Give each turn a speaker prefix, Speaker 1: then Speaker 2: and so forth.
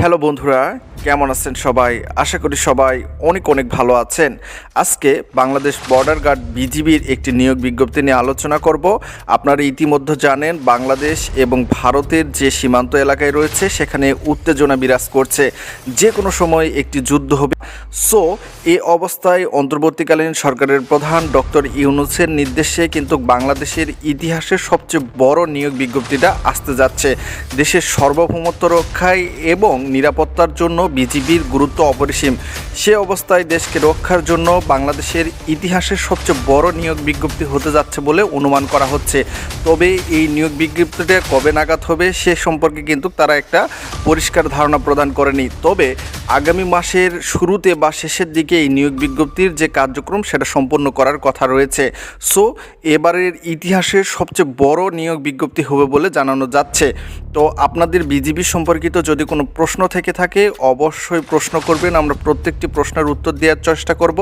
Speaker 1: Hello বন্ধুরা, কেমন আছেন সবাই? আশা করি সবাই অনেক অনেক ভালো আছেন। আজকে বাংলাদেশ বর্ডার গার্ড বিজিবির একটি নিয়োগ বিজ্ঞপ্তি নিয়ে আলোচনা করব। আপনারা ইতিমধ্যে জানেন, বাংলাদেশ এবং ভারতের যে সীমান্ত এলাকায় রয়েছে, সেখানে উত্তেজনা বিরাজ করছে। যে কোনো সময় একটি যুদ্ধ হবে। সো, এ অবস্থায় অন্তর্বর্তীকালীন সরকারের প্রধান ডক্টর ইউনুসের নির্দেশে কিন্তু বাংলাদেশের ইতিহাসের সবচেয়ে বড় নিয়োগ বিজ্ঞপ্তিটা আসতে যাচ্ছে। দেশের সার্বভৌমত্ব রক্ষায় এবং নিরাপত্তার জন্য বিজিবির গুরুত্ব অপরিসীম। সে অবস্থায় দেশকে রক্ষার জন্য বাংলাদেশের ইতিহাসের সবচেয়ে বড় নিয়োগ বিজ্ঞপ্তি হতে যাচ্ছে বলে অনুমান করা হচ্ছে। তবে এই নিয়োগ বিজ্ঞপ্তিটা কবে নাগাদ হবে সে সম্পর্কে কিন্তু তারা একটা পরিষ্কার ধারণা প্রদান করেনি। তবে আগামী মাসের শুরুতে বা শেষের দিকে এই নিয়োগ বিজ্ঞপ্তির যে কার্যক্রম, সেটা সম্পন্ন করার কথা রয়েছে। সো, এবারের ইতিহাসের সবচেয়ে বড় নিয়োগ বিজ্ঞপ্তি হবে বলে জানানো যাচ্ছে। তো, আপনাদের বিজিবি সম্পর্কিত যদি কোনো প্রশ্ন থেকে থাকে, অবশ্যই প্রশ্ন করবেন। আমরা প্রত্যেকটি প্রশ্নের উত্তর দেওয়ার চেষ্টা করব।